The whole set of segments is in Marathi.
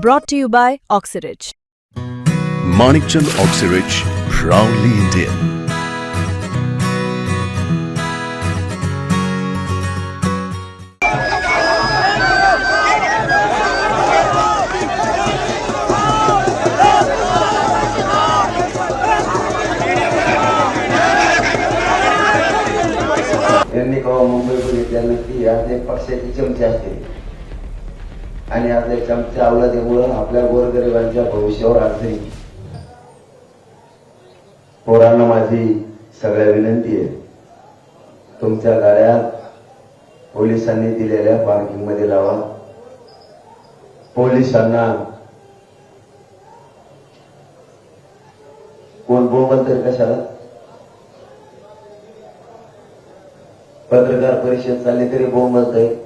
brought to you by Oxyridge. Manikchand Oxyridge, proudly Indian. Ini kalau membeli jalan dia, dia pasti jam jahit. आणि आपल्या चमच्या अवलादीमुळं आपल्या गोरगरिबांच्या भविष्यावर अडचणी पोरांना माझी सगळ्या विनंती आहे. तुमच्या गाड्या पोलिसांनी दिलेल्या पार्किंगमध्ये लावा. पोलिसांना कोण बोंबल तरी कशाला? पत्रकार परिषद चालली तरी बोंबलत आहे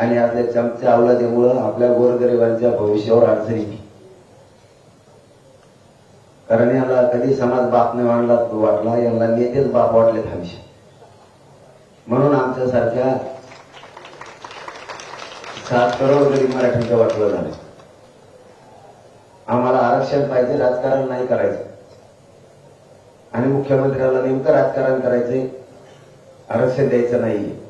आणि आपल्या चमच्या अवलादीमुळं आपल्या गोरगरिबांच्या भविष्यावर अडचणी. कारण याला कधी समाज बाप नाही वाढला वाटला यांना नेतेच बाप वाटले हमेशा. म्हणून आमच्यासारख्या सात करोड गरीब मराठ्यांचं वाटलं झालं. आम्हाला आरक्षण पाहिजे राजकारण नाही करायचं. आणि मुख्यमंत्र्याला नेमकं राजकारण करायचंय आरक्षण द्यायचं नाहीये.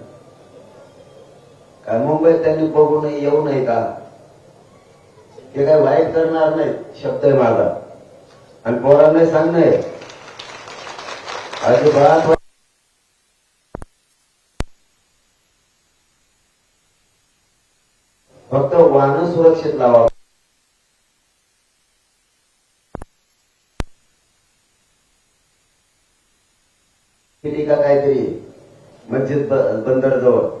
मुंबईत त्यांनी बघू नये येऊ नये का? ते काय वाईट करणार नाही शब्द आहे माझा. आणि पोरांना सांगणं अजिबात फक्त वाहन सुरक्षित लावा काहीतरी मस्जिद बंदर जवळ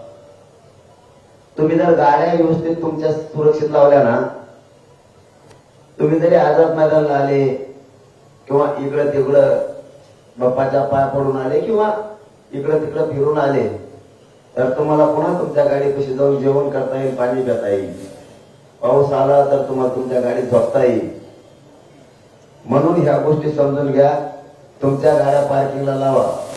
तुम्ही जर गाड्या व्यवस्थित तुमच्या सुरक्षित लावल्या ना तुम्ही जरी आझाद मैदानला आले किंवा इकडं तिकडं बाप्पाच्या पाया पडून आले किंवा इकडं तिकडं फिरून आले तर तुम्हाला पुन्हा तुमच्या गाडीपाशी जाऊन जेवण करता येईल पाणी पिता येईल. पाऊस आला तर तुम्हाला तुमच्या गाडीत झोपता येईल. म्हणून ह्या गोष्टी समजून घ्या. तुमच्या गाड्या पार्किंगला लावा.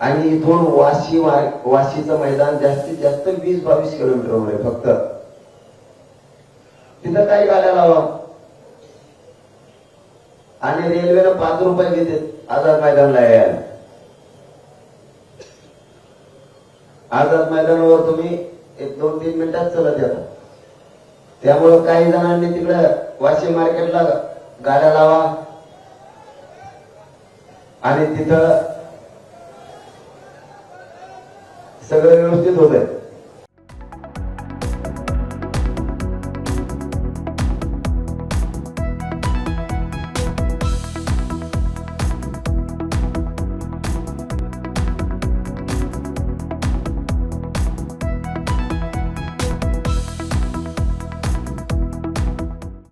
आणि इथून वाशी वाशीचं मैदान जास्तीत जास्त वीस बावीस किलोमीटरवर आहे फक्त. तिथं काही गाड्या लावा? आणि रेल्वेनं पाच रुपये घेते आझाद मैदानला यायला. आझाद मैदानावर तुम्ही एक दोन तीन मिनिटात चलत येता त्यामुळं काही जणांनी तिकडं वाशी मार्केटला गाड्या लावा. आणि तिथं सगळं व्यवस्थित होत आहे